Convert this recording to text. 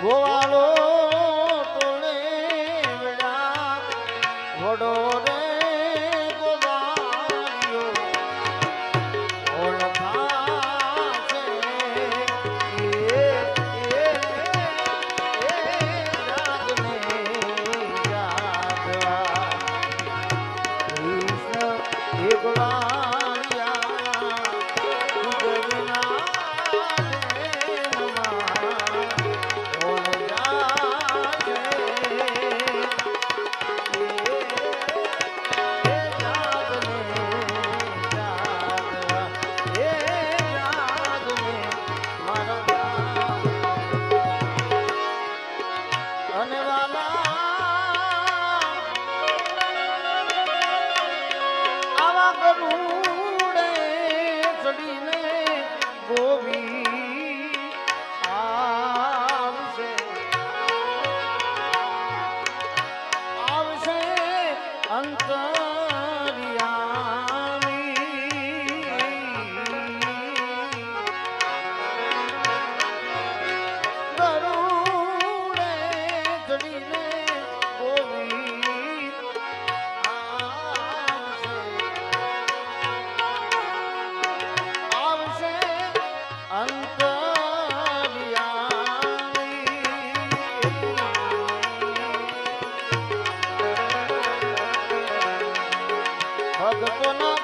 ગોવાળો તોડે વડો રે ભક્તોના